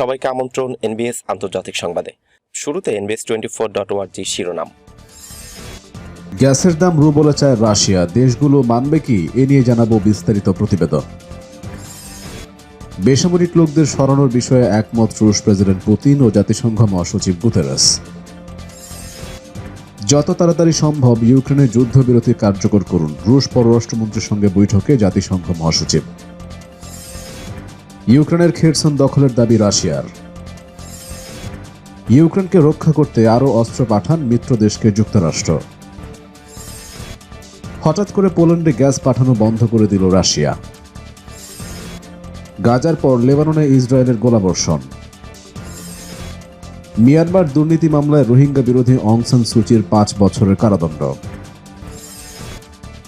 সবাইকে আমন্ত্রণ এনবিএস আন্তর্জাতিক সংবাদে। শুরুতে NBS twenty four dot org শিরোনাম। গ্যাসের দাম রু বলে চায় রাশিয়া। দেশগুলো মানবে কি? এ নিয়ে জানাব বিস্তারিত প্রতিবেদন। বেসামরিক লোকদের সরানোর বিষয়ে একমত রুশ প্রেসিডেন্ট পুতিন ও জাতিসংঘ মহাসচিব গুতেরাস। যত তাড়াতাড়ি সম্ভব ইউক্রেনের যুদ্ধবিরতি কার্যকর করুন। রুশ পররাষ্ট্রমন্ত্রীর সঙ্গে বৈঠকে জাতিসংঘ মহাসচিব। ইউক্রেনের খেরসন দখলের দাবি রাশিয়ার। ইউক্রেনকে রক্ষা করতে আরও অস্ত্র পাঠান মিত্র দেশকে যুক্তরাষ্ট্র। হঠাৎ করে পোল্যান্ডে গ্যাস পাঠানো বন্ধ করে দিল রাশিয়া। গাজার পর লেবাননে ইসরায়েলের গোলাবর্ষণ। মিয়ানমার দুর্নীতি মামলায় রোহিঙ্গা বিরোধী অংসান সুচির পাঁচ বছরের কারাদণ্ড।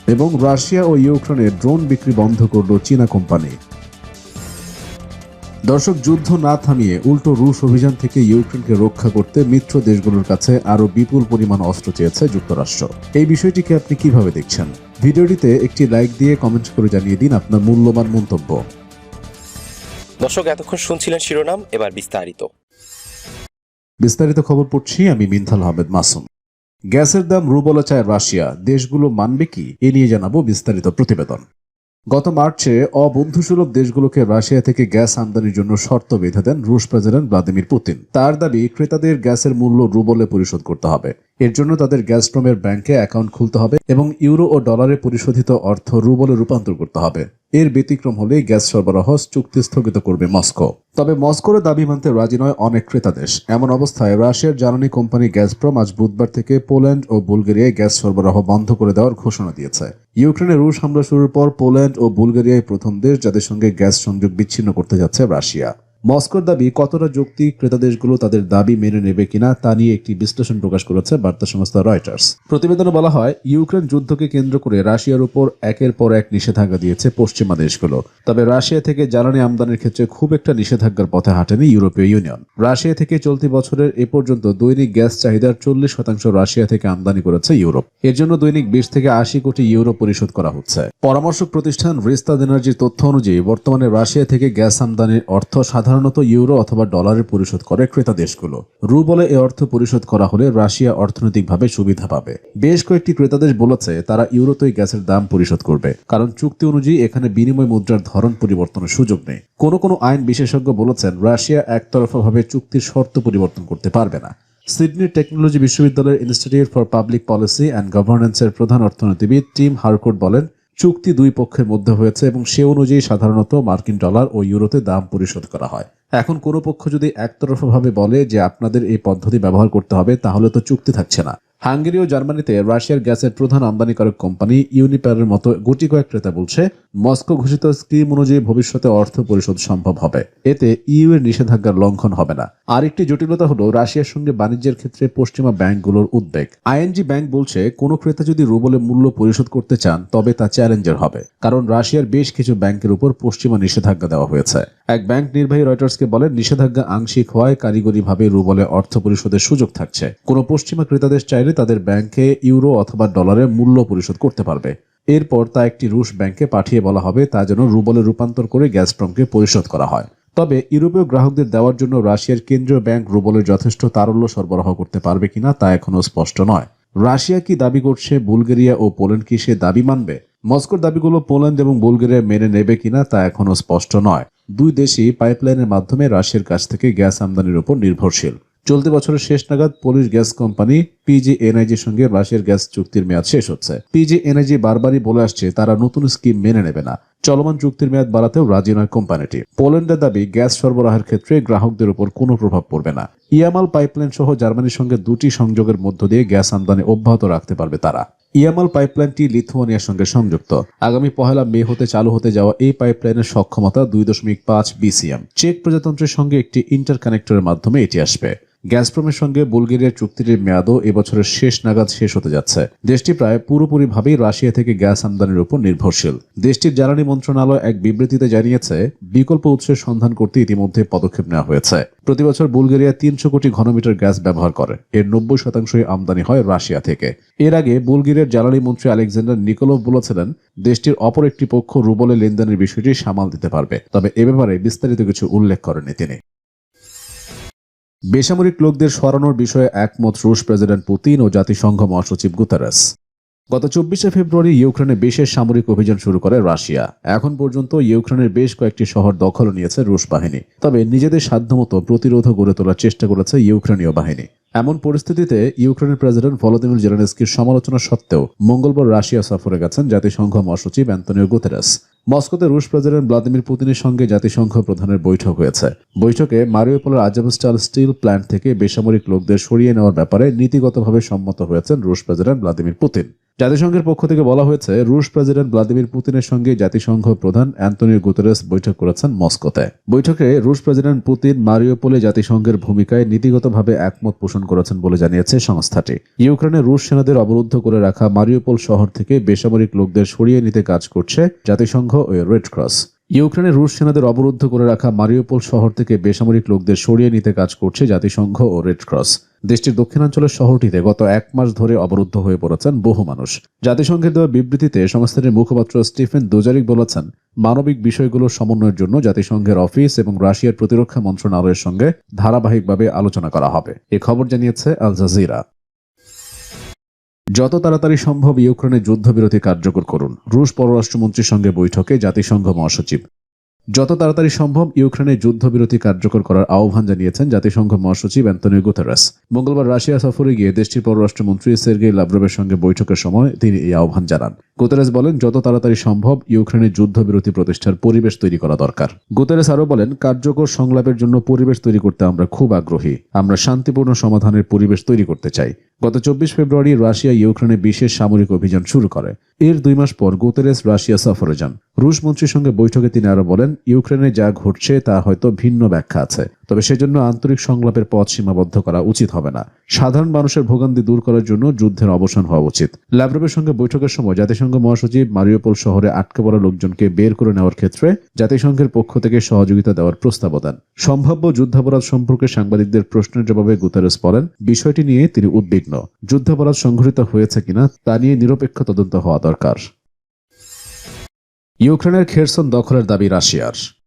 এবং রাশিয়া ও ইউক্রেনে ড্রোন বিক্রি বন্ধ করল চীনা কোম্পানি। দর্শক যুদ্ধ না থামিয়ে উল্টো রুশ অভিযান থেকে ইউক্রেনকে রক্ষা করতে মিত্র দেশগুলোর কাছে আরও বিপুল পরিমাণ অস্ত্র চেয়েছে যুক্তরাষ্ট্র। এই বিষয়টিকে আপনি কীভাবে দেখছেন? ভিডিওটিতে একটি লাইক দিয়ে কমেন্ট করে জানিয়ে দিন আপনার মূল্যবান মন্তব্য। দর্শক এতক্ষণ শুনছিলেন শিরোনাম এবার বিস্তারিত। বিস্তারিত খবর পড়ছি আমি মিনথাল আহমেদ মাসুম। গ্যাসের দাম রুবলা চায় রাশিয়া দেশগুলো মানবে কি? এ নিয়ে জানাব বিস্তারিত প্রতিবেদন। গত মার্চে অবন্ধুসুলভ দেশগুলোকে রাশিয়া থেকে গ্যাস আমদানির জন্য শর্ত বেঁধে দেন রুশ প্রেসিডেন্ট ভ্লাদিমির পুতিন। তার দাবি, ক্রেতাদের গ্যাসের মূল্য রুবলে পরিশোধ করতে হবে। এর জন্য তাদের গ্যাসট্রমের ব্যাংকে অ্যাকাউন্ট খুলতে হবে এবং ইউরো ও ডলারে পরিশোধিত অর্থ রুবলে রূপান্তর করতে হবে। এর ব্যতিক্রম হলে গ্যাস সরবরাহ চুক্তি স্থগিত করবে মস্কো। তবে মস্কোর দাবি মানতে রাজি নয় অনেক ক্রেতা দেশ। এমন অবস্থায় রাশিয়ার জ্বালানি কোম্পানি গ্যাসপ্রম আজ বুধবার থেকে পোল্যান্ড ও বুলগেরিয়ায় গ্যাস সরবরাহ বন্ধ করে দেওয়ার ঘোষণা দিয়েছে। ইউক্রেনে রুশ হামলা শুরুর পর পোল্যান্ড ও বুলগেরিয়ায় প্রথম দেশ যাদের সঙ্গে গ্যাস সংযোগ বিচ্ছিন্ন করতে যাচ্ছে রাশিয়া। মস্কোর দাবি, কতটা যৌক্তিক ক্রেতা দেশগুলো তাদের দাবি মেনে নেবে কিনা তা নিয়ে একটি বিশ্লেষণ প্রকাশ করেছে বার্তা সংস্থা রয়টার্স। প্রতিবেদনে বলা হয়, ইউক্রেন যুদ্ধকে কেন্দ্র করে রাশিয়ার উপর একের পর এক নিষেধাজ্ঞা দিয়েছে পশ্চিমা দেশগুলো। তবে রাশিয়া থেকে জ্বালানি আমদানির ক্ষেত্রে খুব একটা নিষেধাজ্ঞার পথে হাঁটেনি ইউরোপীয় ইউনিয়ন। রাশিয়া থেকে চলতি বছরের এ পর্যন্ত দৈনিক গ্যাস চাহিদার চল্লিশ শতাংশ রাশিয়া থেকে আমদানি করেছে ইউরোপ। এর জন্য দৈনিক বিশ থেকে আশি কোটি ইউরো পরিশোধ করা হচ্ছে। পরামর্শক প্রতিষ্ঠান রিস্তাদ এনার্জির তথ্য অনুযায়ী, বর্তমানে রাশিয়া থেকে গ্যাস আমদানির অর্থ সাধারণত ইউরো অথবা ডলারে পরিশোধ করে ক্রেতা দেশগুলো। রু বলে এ অর্থ পরিশোধ করা হলে রাশিয়া অর্থনৈতিকভাবে সুবিধা পাবে। বেশ কয়েকটি ক্রেতা দেশ বলেছে তারা ইউরোতেই গ্যাসের দাম পরিশোধ করবে, কারণ চুক্তি অনুযায়ী এখানে বিনিময় মুদ্রার ধরন পরিবর্তনের সুযোগ নেই। কোনো কোনো আইন বিশেষজ্ঞ বলেছেন, রাশিয়া একতরফাভাবে চুক্তির শর্ত পরিবর্তন করতে পারবে না। সিডনি টেকনোলজি বিশ্ববিদ্যালয়ের institute for public policy and গভর্নেন্সের প্রধান অর্থনীতিবিদ টিম হারকোট বলেন চুক্তি দুই পক্ষের মধ্যে হয়েছে এবং সে অনুযায়ী সাধারণত মার্কিন ডলার ও ইউরোতে দাম পরিশোধ করা হয়। এখন কোনো পক্ষ যদি একতরফাভাবে বলে যে আপনাদের এই পদ্ধতি ব্যবহার করতে হবে, তাহলে তো চুক্তি থাকছে না। হাঙ্গেরি ও জার্মানিতে রাশিয়ার গ্যাসের প্রধান আমদানিকারক কোম্পানি ইউনিপারের মতো গুটি কয়েক ক্রেতা বলছে, মস্কো ঘোষিত স্কিম অনুযায়ী ভবিষ্যতে অর্থ পরিশোধ সম্ভব হবে। এতে ইউ এর নিষেধাজ্ঞার লঙ্ঘন হবে না। আরেকটি জটিলতা হলো রাশিয়ার সঙ্গে বাণিজ্যের ক্ষেত্রে পশ্চিমা ব্যাংকগুলোর উদ্বেগ। আইএনজি ব্যাংক বলছে, কোনো ক্রেতা যদি রুবলে মূল্য পরিশোধ করতে চান, তবে তা চ্যালেঞ্জের হবে, কারণ রাশিয়ার বেশ কিছু ব্যাংকের উপর পশ্চিমা নিষেধাজ্ঞা দেওয়া হয়েছে। এক ব্যাংক নির্বাহী রয়টার্সকে বলেন, নিষেধাজ্ঞা আংশিক হওয়ায় কারিগরিভাবে রুবলে অর্থ পরিশোধের সুযোগ থাকছে। কোনো পশ্চিমা ক্রেতাদের চাইলে তাদের ব্যাংকে ইউরো অথবা ডলারে মূল্য পরিশোধ করতে পারবে। এরপর তা একটি রুশ ব্যাংকে পাঠিয়ে বলা হবে, তা যেন রুবলে রূপান্তর করে গ্যাসপ্রমকে পরিশোধ করা হয়। তবে ইউরোপীয় গ্রাহকদের দেওয়ার জন্য রাশিয়ার কেন্দ্রীয় ব্যাংক রুবলের যথেষ্ট তারল্য সরবরাহ করতে পারবে কিনা তা এখনও স্পষ্ট নয়। রাশিয়া কি দাবি করছে? বুলগেরিয়া ও পোল্যান্ড কি সে দাবি মানবে? মস্কোর দাবিগুলো পোল্যান্ড এবং বুলগেরিয়া মেনে নেবে কিনা তা এখনও স্পষ্ট নয়। দুই দেশই পাইপলাইনের মাধ্যমে রাশিয়ার কাছ থেকে গ্যাস আমদানির উপর নির্ভরশীল। চলতি বছরের শেষ নাগাদ পোলিশ গ্যাস কোম্পানি পিজি এনআইজির সঙ্গে রাশিয়ার গ্যাস চুক্তির মেয়াদ শেষ হচ্ছে। পিজি এনআইজি বারবারই বলে আসছে, তারা নতুন স্কিম মেনে নেবে না। চলমান চুক্তির মেয়াদ বাড়াতেও রাজি নয় কোম্পানিটি। পোল্যান্ডের দাবি, গ্যাস সরবরাহের ক্ষেত্রে গ্রাহকদের উপর কোনো প্রভাব পড়বে না। ইয়ামাল পাইপলাইন সহ জার্মানির সঙ্গে দুটি সংযোগের মধ্য দিয়ে গ্যাস আমদানি অব্যাহত রাখতে পারবে তারা। ইয়ামাল পাইপলাইনটি লিথুয়ানিয়ার সঙ্গে সংযুক্ত। আগামী পহেলা মে হতে চালু হতে যাওয়া এই পাইপলাইনের সক্ষমতা দুই দশমিক পাঁচ বিসিএম। চেক প্রজাতন্ত্রের সঙ্গে একটি ইন্টারকানেক্টরের মাধ্যমে এটি আসবে। গ্যাসপ্রমের সঙ্গে বুলগেরিয়ার চুক্তিটির মেয়াদও এবছরের শেষ নাগাদ শেষ হতে যাচ্ছে। দেশটি প্রায় পুরোপুরিভাবেই রাশিয়া থেকে গ্যাস আমদানির উপর নির্ভরশীল। দেশটির জ্বালানি মন্ত্রণালয় এক বিবৃতিতে জানিয়েছে, বিকল্প উৎসের সন্ধান করতে ইতিমধ্যে পদক্ষেপ নেওয়া হয়েছে। প্রতি বছর বুলগেরিয়া তিনশো কোটি ঘনমিটার গ্যাস ব্যবহার করে। এর নব্বই শতাংশই আমদানি হয় রাশিয়া থেকে। এর আগে বুলগেরিয়ার জ্বালানি মন্ত্রী আলেকজান্ডার নিকোলভ বলেছিলেন, দেশটির অপর একটি পক্ষ রুবলে লেনদেনের বিষয়টি সামাল দিতে পারবে। তবে এ ব্যাপারে বিস্তারিত কিছু উল্লেখ করেননি তিনি। বেসামরিক লোকদের সরানোর বিষয়ে একমত রুশ প্রেসিডেন্ট পুতিন ও জাতিসংঘ মহাসচিব গুতারেস। গত চব্বিশে ফেব্রুয়ারি ইউক্রেনে বিশেষ সামরিক অভিযান শুরু করে রাশিয়া। এখন পর্যন্ত ইউক্রেনের বেশ কয়েকটি শহর দখল নিয়েছে রুশ বাহিনী। তবে নিজেদের সাধ্যমতো প্রতিরোধ গড়ে তোলার চেষ্টা করেছে ইউক্রেনীয় বাহিনী। এমন পরিস্থিতিতে ইউক্রেনের প্রেসিডেন্ট ভলোদিমির জেলেনস্কির সমালোচনা সত্ত্বেও মঙ্গলবার রাশিয়া সফরে গেছেন জাতিসংঘ মহাসচিব অ্যান্তনিও গুতেরাস। মস্কোতে রুশ প্রেসিডেন্ট ভ্লাদিমির পুতিনের সঙ্গে জাতিসংঘ প্রধানের বৈঠক হয়েছে। বৈঠকে মারিওপোলের আজাবস্টাল স্টিল প্ল্যান্ট থেকে বেসামরিক লোকদের সরিয়ে নেওয়ার ব্যাপারে নীতিগতভাবে সম্মত হয়েছেন রুশ প্রেসিডেন্ট ভ্লাদিমির পুতিন। জাতিসংঘের পক্ষ থেকে বলা হয়েছে, রুশ প্রেসিডেন্ট ভ্লাদিমির পুতিনের সঙ্গে জাতিসংঘ প্রধান অ্যান্তনিও গুতেরেস বৈঠক করেছেন মস্কোতে। বৈঠকে রুশ প্রেসিডেন্ট পুতিন মারিওপোলে জাতিসংঘের ভূমিকায় নীতিগতভাবে একমত পোষণ করেছেন বলে জানিয়েছে সংস্থাটি। ইউক্রেনে রুশ সেনাদের অবরুদ্ধ করে রাখা মারিওপোল শহর থেকে বেসামরিক লোকদের সরিয়ে নিতে কাজ করছে জাতিসংঘ ও রেড ক্রস। ইউক্রেনে রুশ সেনাদের অবরুদ্ধ করে রাখা মারিওপোল শহর থেকে বেসামরিক লোকদের সরিয়ে নিতে কাজ করছে জাতিসংঘ ও রেড ক্রস। দেশটির দক্ষিণাঞ্চলের শহরটিতে গত এক মাস ধরে অবরুদ্ধ হয়ে পড়েছেন বহু মানুষ। জাতিসংঘের দেওয়া বিবৃতিতে সংস্থাটির মুখপাত্র স্টিফেন দুজারিক বলেছেন, মানবিক বিষয়গুলো সমন্বয়ের জন্য জাতিসংঘের অফিস এবং রাশিয়ার প্রতিরক্ষা মন্ত্রণালয়ের সঙ্গে ধারাবাহিকভাবে আলোচনা করা হবে। এ খবর জানিয়েছে আল জাজিরা। যত তাড়াতাড়ি সম্ভব ইউক্রেনে যুদ্ধবিরতি কার্যকর করুন। রুশ পররাষ্ট্রমন্ত্রীর সঙ্গে বৈঠকে জাতিসংঘ মহাসচিব। যত তাড়াতাড়ি সম্ভব ইউক্রেনে যুদ্ধবিরতি কার্যকর করার আহ্বান জানিয়েছেন জাতিসংঘ মহাসচিব অ্যান্তনিও গুথারাস মঙ্গলবার রাশিয়া সফরে গিয়ে দেশটির পররাষ্ট্রমন্ত্রী সের্গেই লাভরভের সঙ্গে বৈঠকের সময় তিনি এই আহ্বান জানান। গুতেরেস বলেন, যত তাড়াতাড়ি সম্ভব ইউক্রেনে যুদ্ধবিরতি প্রতিষ্ঠার পরিবেশ তৈরি করা দরকার। গুতেরেস আরও বলেন, কার্যকর সংলাপের জন্য পরিবেশ তৈরি করতে আমরা খুব আগ্রহী। আমরা শান্তিপূর্ণ সমাধানের পরিবেশ তৈরি করতে চাই। গত চব্বিশ ফেব্রুয়ারি রাশিয়া ইউক্রেনে বিশেষ সামরিক অভিযান শুরু করে। এর দুই মাস পর গুতেরেস রাশিয়া সফরে যান। রুশ মন্ত্রীর সঙ্গে বৈঠকে তিনি আরও বলেন, ইউক্রেনে যা ঘটছে তা হয়তো ভিন্ন ব্যাখ্যা আছে। তবে সেজন্য আন্তরিক সংলাপের পথ সীমাবদ্ধ করা উচিত হবে না। সাধারণ মানুষের ভোগান্তি দূর করার জন্য যুদ্ধের অবসান হওয়া উচিত। ল্যাভরভের সঙ্গে বৈঠকের সময় জাতিসংঘ মহাসচিব মারিওপোল শহরে আটকে পড়া লোকজনকে বের করে নেওয়ার ক্ষেত্রে জাতিসংঘের পক্ষ থেকে সহযোগিতা দেওয়ার প্রস্তাব দেন। সম্ভাব্য যুদ্ধাপরাধ সম্পর্কে সাংবাদিকদের প্রশ্নের জবাবে গুতারেস বলেন, বিষয়টি নিয়ে তিনি উদ্বিগ্ন। যুদ্ধাপরাধ সংঘটিত হয়েছে কিনা তা নিয়ে নিরপেক্ষ তদন্ত হওয়া দরকার। ইউক্রেনের খেরসন দখলের দাবি রাশিয়ার।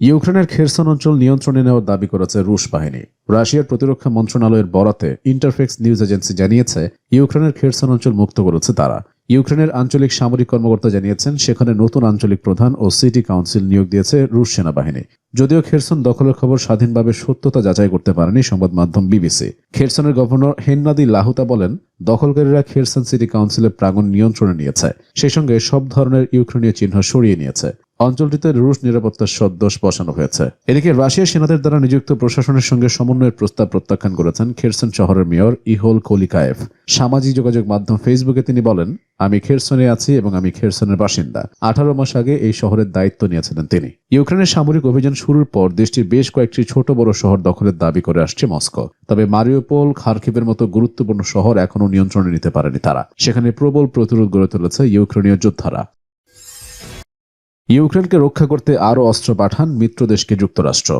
ইউক্রেনের খেরসন অঞ্চল নিয়ন্ত্রণে নেওয়ার দাবি করেছে রুশ বাহিনী। রাশিয়ার প্রতিরক্ষা মন্ত্রণালয়ের বরাতে ইন্টারফেক্স নিউজ এজেন্সি জানিয়েছে, ইউক্রেনের খেরসন অঞ্চল মুক্ত করেছে তারা। ইউক্রেনের আঞ্চলিক সামরিক কর্মকর্তা জানিয়েছেন, সেখানে নতুন আঞ্চলিক প্রধান ও সিটি কাউন্সিল নিয়োগ দিয়েছে রুশ সেনাবাহিনী। যদিও খেরসন দখলের খবর স্বাধীনভাবে সত্যতা যাচাই করতে পারেনি সংবাদ মাধ্যম বিবিসি। খেরসনের গভর্নর হেন্নাদি লাহুতা বলেন, দখলকারীরা খেরসন সিটি কাউন্সিলের প্রাঙ্গণ নিয়ন্ত্রণে নিয়েছে। সেই সঙ্গে সব ধরনের ইউক্রেনীয় চিহ্ন সরিয়ে নিয়েছে। অঞ্চলটিতে রুশ নিরাপত্তার সদ্দোষ বসানো হয়েছে। এদিকে রাশিয়ার সেনাদের দ্বারা নিযুক্ত প্রশাসনের সঙ্গে সমন্বয়ের প্রস্তাব প্রত্যাখ্যান করেছেন খেরসন শহরের মেয়র ইহোল কোলিকায়েভ। সামাজিক যোগাযোগ মাধ্যম ফেসবুকে তিনি বলেন, আমি খেরসনে আছি এবং আমি খেরসনের বাসিন্দা। আঠারো মাস আগে এই শহরের দায়িত্ব নিয়েছিলেন তিনি। ইউক্রেনের সামরিক অভিযান শুরুর পর দেশটির বেশ কয়েকটি ছোট বড় শহর দখলের দাবি করে আসছে মস্কো। তবে মারিওপোল, খার্কিভের মতো গুরুত্বপূর্ণ শহর এখনও নিয়ন্ত্রণে নিতে পারেনি তারা। সেখানে প্রবল প্রতিরোধ গড়ে তুলেছে ইউক্রেনীয় যোদ্ধারা। ইউক্রেনকে রক্ষা করতে আরও অস্ত্র পাঠান মিত্র দেশকে যুক্তরাষ্ট্র।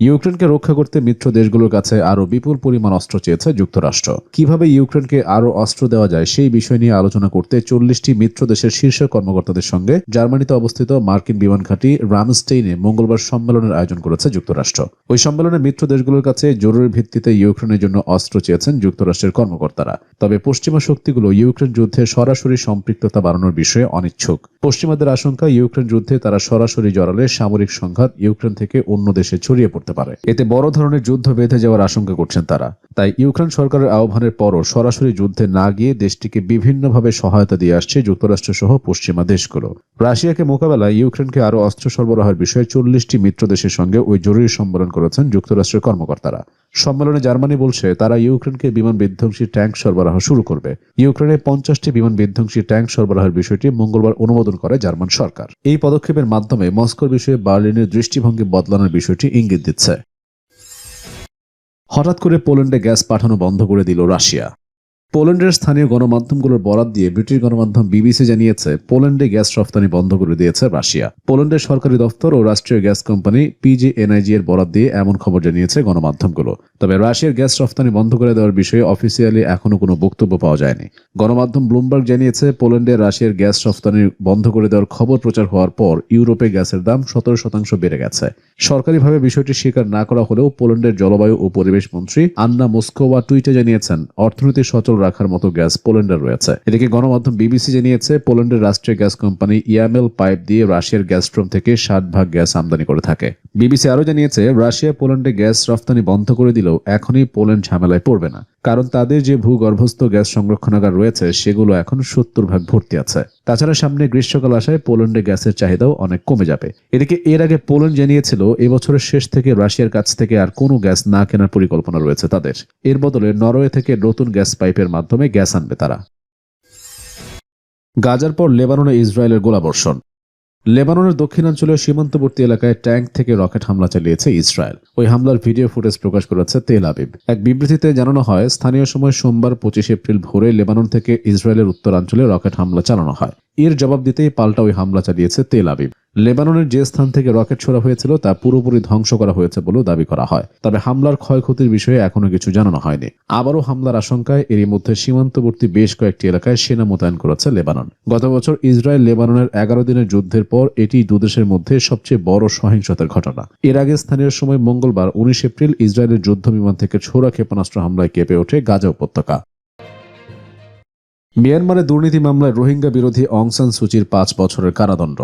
ইউক্রেনকে রক্ষা করতে মিত্র দেশগুলোর কাছে আরও বিপুল পরিমাণ অস্ত্র চেয়েছে যুক্তরাষ্ট্র। কীভাবে ইউক্রেনকে আরও অস্ত্র দেওয়া যায় সেই বিষয় নিয়ে আলোচনা করতে চল্লিশটি মিত্র দেশের শীর্ষ কর্মকর্তাদের সঙ্গে জার্মানিতে অবস্থিত মার্কিন বিমান ঘাঁটি রামস্টেইনে মঙ্গলবার সম্মেলনের আয়োজন করেছে যুক্তরাষ্ট্র। ওই সম্মেলনে মিত্র দেশগুলোর কাছে জরুরি ভিত্তিতে ইউক্রেনের জন্য অস্ত্র চেয়েছেন যুক্তরাষ্ট্রের কর্মকর্তারা। তবে পশ্চিমা শক্তিগুলো ইউক্রেন যুদ্ধে সরাসরি সম্পৃক্ততা বাড়ানোর বিষয়ে অনিচ্ছুক। পশ্চিমাদের আশঙ্কা ইউক্রেন যুদ্ধে তারা সরাসরি জড়ালে সামরিক সংঘাত ইউক্রেন থেকে অন্য দেশে ছড়িয়ে পড়তে পারে। এতে বড় ধরনের যুদ্ধ বেঁধে যাওয়ার আশঙ্কা করছেন তারা। তাই ইউক্রেন সরকারের আহ্বানের পরও সরাসরি যুদ্ধে না গিয়ে দেশটিকে বিভিন্নভাবে সহায়তা দিয়ে আসছে যুক্তরাষ্ট্র সহ পশ্চিমা দেশগুলো। রাশিয়াকে মোকাবেলায় ইউক্রেনকে আরও অস্ত্র সরবরাহের বিষয়ে চল্লিশটি মিত্র দেশের সঙ্গে ওই জরুরি সম্মেলন করেছেন যুক্তরাষ্ট্রের কর্মকর্তারা। সম্মেলনে জার্মানি বলছে, তারা ইউক্রেনকে বিমান বিধ্বংসী ট্যাঙ্ক সরবরাহ শুরু করবে। ইউক্রেনে পঞ্চাশটি বিমান বিধ্বংসী ট্যাঙ্ক সরবরাহের বিষয়টি মঙ্গলবার অনুমোদন করে জার্মান সরকার। এই পদক্ষেপের মাধ্যমে মস্কোর বিষয়ে বার্লিনের দৃষ্টিভঙ্গি বদলানোর বিষয়টি ইঙ্গিত দিচ্ছে। হঠাৎ করে পোল্যান্ডে গ্যাস পাঠানো বন্ধ করে দিল রাশিয়া। পোল্যান্ডের স্থানীয় গণমাধ্যমগুলোর বরাত দিয়ে ব্রিটিশ গণমাধ্যম বিবিসি জানিয়েছে, পোল্যান্ডে গ্যাস রফতানি বন্ধ করে দিয়েছে রাশিয়া। পোল্যান্ডের সরকারি দপ্তর ও রাষ্ট্রীয় গ্যাস কোম্পানি পিজিএনআইজি এর বরাত দিয়ে এমন খবর জানিয়েছে গণমাধ্যমগুলো। তবে রাশিয়ার গ্যাস রফতানি বন্ধ করে দেওয়ার বিষয়ে অফিসিয়ালি এখনও কোনো বক্তব্য পাওয়া যায়নি। গণমাধ্যম ব্লুমবার্গ জানিয়েছে, পোল্যান্ডে রাশিয়ার গ্যাস রফতানি বন্ধ করে দেওয়ার খবর প্রচার হওয়ার পর ইউরোপে গ্যাসের দাম সতেরো শতাংশ বেড়ে গেছে। সরকারিভাবে বিষয়টি স্বীকার না করা হলেও পোল্যান্ডের জলবায়ু ও পরিবেশ মন্ত্রী আন্না মোস্কোভা টুইটে জানিয়েছেন, অর্থনীতি সচল রাখার মতো গ্যাস পোল্যান্ডের রয়েছে। এদিকে গণমাধ্যম বিবিসি জানিয়েছে, পোল্যান্ডের রাষ্ট্রীয় গ্যাস কোম্পানি ইয়ামেল পাইপ দিয়ে রাশিয়ার গ্যাসট্রোম থেকে ষাট ভাগ গ্যাস আমদানি করে থাকে। বিবিসি আরও জানিয়েছে, রাশিয়া পোল্যান্ডে গ্যাস রফতানি বন্ধ করে দিলেও এখনই পোল্যান্ড ঝামেলায় পড়বে না। কারণ তাদের যে ভূগর্ভস্থ গ্যাস সংরক্ষণাগার রয়েছে, সেগুলো এখন সত্তর ভাগ ভর্তি আছে। তাছাড়া সামনে গ্রীষ্মকাল আসায় পোল্যান্ডে গ্যাসের চাহিদাও অনেক কমে যাবে। এদিকে এর আগে পোল্যান্ড জানিয়েছিল, এবছরের শেষ থেকে রাশিয়ার কাছ থেকে আর কোনো গ্যাস না কেনার পরিকল্পনা রয়েছে তাদের। এর বদলে নরওয়ে থেকে নতুন গ্যাস পাইপের মাধ্যমে গ্যাস আনবে তারা। গাজার পর লেবাননে ইসরায়েলের গোলাবর্ষণ। লেবাননের দক্ষিণাঞ্চলীয় সীমান্তবর্তী এলাকায় ট্যাঙ্ক থেকে রকেট হামলা চালিয়েছে ইসরায়েল। ওই হামলার ভিডিও ফুটেজ প্রকাশ করেছে তেল আবিব। এক বিবৃতিতে জানানো হয়, স্থানীয় সময় সোমবার পঁচিশ এপ্রিল ভোরে লেবানন থেকে ইসরায়েলের উত্তরাঞ্চলে রকেট হামলা চালানো হয়। এর জবাব দিতেই পাল্টা ওই হামলা চালিয়েছে তেল আবিব। লেবাননের যে স্থান থেকে রকেট ছোড়া হয়েছিল, তা পুরোপুরি ধ্বংস করা হয়েছে বলেও দাবি করা হয়। তবে হামলার ক্ষয়ক্ষতির বিষয়ে এখনও কিছু জানানো হয়নি। আবারও হামলার আশঙ্কায় এরই মধ্যে সীমান্তবর্তী বেশ কয়েকটি এলাকায় সেনা মোতায়েন করেছে লেবানন। গত বছর ইসরায়েল লেবাননের এগারো দিনের যুদ্ধের পর এটি দুদেশের মধ্যে সবচেয়ে বড় সহিংসতার ঘটনা। এর আগে স্থানীয় সময় মঙ্গলবার উনিশ এপ্রিল ইসরায়েলের যুদ্ধ বিমান থেকে ছোড়া ক্ষেপণাস্ত্র হামলায় কেঁপে ওঠে গাজা উপত্যকা। মিয়ানমারে দুর্নীতি মামলায় রোহিঙ্গা বিরোধী অংসান সুচির পাঁচ বছরের কারাদণ্ড।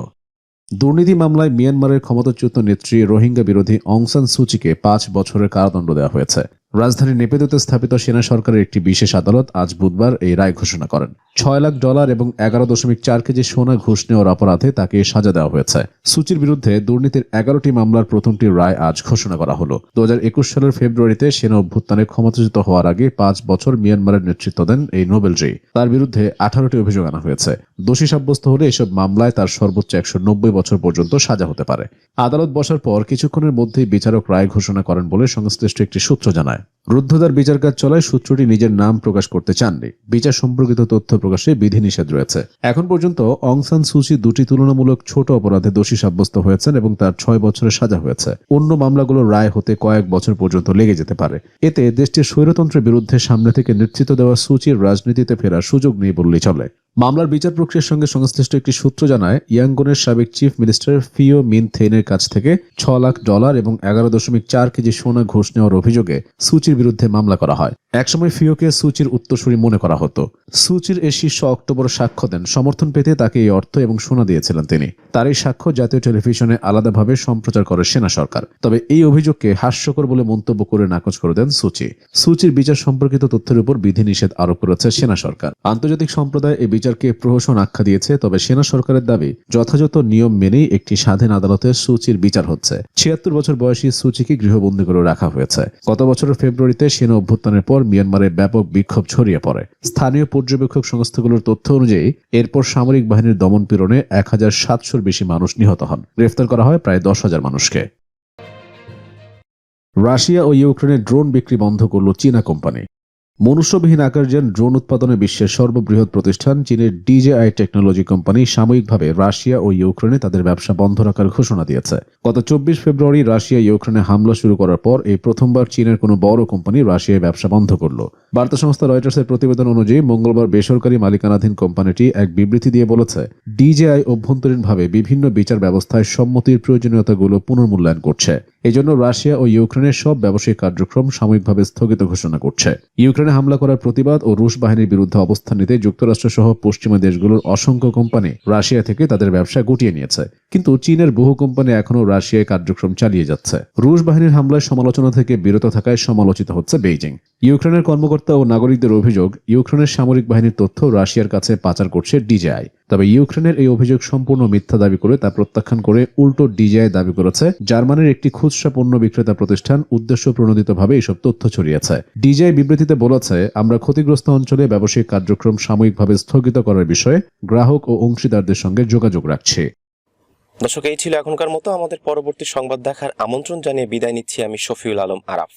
দুর্নীতি মামলায় মিয়ানমারের ক্ষমতাচ্যুত নেত্রী রোহিঙ্গা বিরোধী অংসান সুচিকে পাঁচ বছরের কারাদণ্ড দেওয়া হয়েছে। রাজধানী নেপেদুতে স্থাপিত সেনা সরকারের একটি বিশেষ আদালত আজ বুধবার এই রায় ঘোষণা করেন। ছয় লাখ ডলার এবং এগারো দশমিক চার কেজি সোনা ঘুষ নেওয়ার অপরাধে তাকে সাজা দেওয়া হয়েছে। সুচির বিরুদ্ধে দুর্নীতির এগারোটি মামলার প্রথমটি রায় আজ ঘোষণা করা হলো। দু হাজার একুশ সালের ফেব্রুয়ারিতে সেনা অভ্যুত্থানে ক্ষমতাচ্যুত হওয়ার আগে পাঁচ বছর মিয়ানমারের নেতৃত্ব দেন এই নোবেলজি তার বিরুদ্ধে আঠারোটি অভিযোগ আনা হয়েছে। দোষী সাব্যস্ত হলে এসব মামলায় তার সর্বোচ্চ একশো নব্বই বছর পর্যন্ত সাজা হতে পারে। আদালত বসার পর কিছুক্ষণের মধ্যেই বিচারক রায় ঘোষণা করেন বলে সংশ্লিষ্ট একটি সূত্র জানায়। রুদ্ধদ্বার বিচার কাজ চলায় সূত্রটি নিজের নাম প্রকাশ করতে চাননি। বিচার সম্পর্কিত তথ্য প্রকাশে বিধিনিষেধ রয়েছে। এখন পর্যন্ত অংসান সুচি দুটি তুলনামূলক ছোট অপরাধে দোষী সাব্যস্ত হয়েছেন এবং তার ছয় বছরের সাজা হয়েছে। অন্য মামলাগুলোর রায় হতে কয়েক বছর পর্যন্ত লেগে যেতে পারে। এতে দেশটির স্বৈরতন্ত্রের বিরুদ্ধে সামনে থেকে নেতৃত্ব দেওয়া সুচির রাজনীতিতে ফেরার সুযোগ নেই বললেই চলে। মামলার বিচার প্রক্রিয়ার সঙ্গে সংশ্লিষ্ট একটি সূত্র জানায় ইয়াঙ্গনের সাবেক চিফ মিনিস্টার ফিও মিন থেনের কাছ থেকে ছ লাখ ডলার এবং এগারো দশমিক চার কেজি সোনা ঘুষ নেওয়ার অভিযোগে সুচির বিরুদ্ধে মামলা করা হয়। একসময় ফিওকে সুচির উত্তরসূরি মনে করা হতো। সুচির এই শীর্ষ অক্টোবর সাক্ষ্য দেন। সমর্থন পেতে তাকে এই অর্থ এবং সোনা দিয়েছিলেন তিনি। তার এই সাক্ষ্য জাতীয় টেলিভিশনে আলাদাভাবে সম্প্রচার করে সেনা সরকার। তবে এই অভিযোগকে হাস্যকর বলে মন্তব্য করে নাকচ করে দেন সুচি। সুচির বিচার সম্পর্কিত তথ্যের উপর বিধিনিষেধ আরোপ করেছে সেনা সরকার। আন্তর্জাতিক সম্প্রদায় এই বিচারকে প্রহসন আখ্যা দিয়েছে, তবে সেনা সরকারের দাবি, যথাযথ নিয়ম মেনেই একটি স্বাধীন আদালতে সুচির বিচার হচ্ছে। ছিয়াত্তর বছর বয়সী সুচিকে গৃহবন্দী করে রাখা হয়েছে। গত বছরের ফেব্রুয়ারিতে সেনা অভ্যুত্থানের পর মিয়ানমারে ব্যাপক বিক্ষোভ ছড়িয়ে পড়ে। স্থানীয় পর্যবেক্ষক সংস্থাগুলোর তথ্য অনুযায়ী, এরপর সামরিক বাহিনীর দমন পীড়নে এক হাজার সাতশোর বেশি মানুষ নিহত হন। গ্রেফতার করা হয় প্রায় দশ হাজার মানুষকে। রাশিয়া ও ইউক্রেনের ড্রোন বিক্রি বন্ধ করল চীনা কোম্পানি। মনুষ্যবিহীন আকারযান ড্রোন উৎপাদনে বিশ্বের সর্ববৃহৎ প্রতিষ্ঠান চীনের ডিজেআই টেকনোলজি কোম্পানি সাময়িকভাবে রাশিয়া ও ইউক্রেনে তাদের ব্যবসা বন্ধ রাখার ঘোষণা দিয়েছে। গত চব্বিশ ফেব্রুয়ারি রাশিয়া ইউক্রেনে হামলা শুরু করার পর এই প্রথমবার চীনের কোনো বড় কোম্পানি রাশিয়ায় ব্যবসা বন্ধ করল। বার্তা সংস্থা রয়টার্সের প্রতিবেদন অনুযায়ী মঙ্গলবার বেসরকারি মালিকানাধীন কোম্পানিটি এক বিবৃতি দিয়ে বলেছে, ডিজেআই অভ্যন্তরীণভাবে বিভিন্ন বিচার ব্যবস্থায় সম্মতির প্রয়োজনীয়তাগুলো পুনর্মূল্যায়ন করছে। এজন্য রাশিয়া ও ইউক্রেনের সব ব্যবসায়িক কার্যক্রম সাময়িকভাবে স্থগিত ঘোষণা করছে। ইউক্রেনে হামলা করার প্রতিবাদ ও রুশ বাহিনীর বিরুদ্ধে অবস্থান নিতে যুক্তরাষ্ট্র সহ পশ্চিমা দেশগুলোর অসংখ্য কোম্পানি রাশিয়া থেকে তাদের ব্যবসা গুটিয়ে নিয়েছে। কিন্তু চীনের বহু কোম্পানি এখনও রাশিয়ায় কার্যক্রম চালিয়ে যাচ্ছে। রুশ বাহিনীর হামলায় সমালোচনা থেকে বিরত থাকায় সমালোচিত হচ্ছে বেইজিং। ইউক্রেনের কর্মকর্তা ও নাগরিকদের অভিযোগ, ইউক্রেনের সামরিক বাহিনীর তথ্য রাশিয়ার কাছে পাচার করছে ডিজেআই। তবে ইউক্রেনের এই অভিযোগ সম্পূর্ণ মিথ্যা দাবি করে তা প্রত্যাখ্যান করে উল্টো ডিজেআই দাবি করেছে। জার্মানির একটি খুচরা পণ্য বিক্রেতা প্রতিষ্ঠান উদ্দেশ্য প্রণোদিতভাবে এসব তথ্য ছড়িয়েছে। ডিজেআই বিবৃতিতে বলেছে, আমরা ক্ষতিগ্রস্ত অঞ্চলে ব্যবসায়িক কার্যক্রম সাময়িকভাবে স্থগিত করার বিষয়ে গ্রাহক ও অংশীদারদের সঙ্গে যোগাযোগ রাখছে। দর্শক, এই ছিল এখনকার মতো। আমাদের পরবর্তী সংবাদ দেখার আমন্ত্রণ জানিয়ে বিদায় নিচ্ছি আমি শফিউল আলম আরাফ।